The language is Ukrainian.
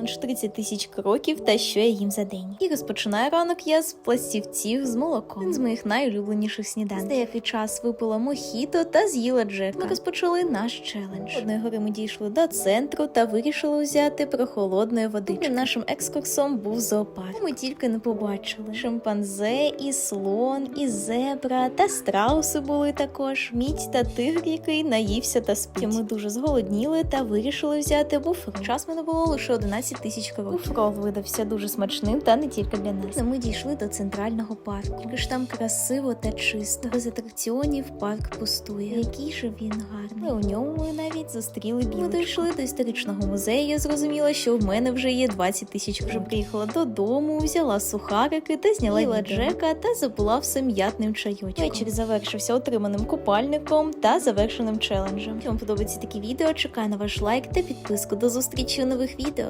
Лиш 30 тисяч кроків та що я їм за день. І розпочинаю ранок я з пластівців з молоком. Один з моїх найулюбленіших сніданків. Деякий час випила мохіто та з'їла джека. Ми розпочали наш челендж. Одної гори ми дійшли до центру та вирішили взяти прохолодної водички. Нашим екскурсом був зоопарк. Ми тільки не побачили шимпанзе, і слон, і зебра, та страуси були також. Мідь та тигр, який наївся та спить. Ми дуже зголодніли та вирішили взяти буфер. Час мене було лише 11 тисяч кроків. Буфров видався дуже смачним та не тільки для нас. Ми дійшли до центрального парку. Ж там красиво та чисто. Без атракціонів парк пустує. Який же він гарний. У ньому ми навіть зустріли білочку. Ми дійшли до історичного музею. Я зрозуміла, що в мене вже є 20 тисяч. Вже приїхала додому, взяла сухарики та зняла Їла Джека та забула все м'ятним чайочком. Вечір завершився отриманим купальником та завершеним челенджем. Якщо вам подобаються такі відео, чекаю на ваш лайк та підписку. До зустрічі у нових відео.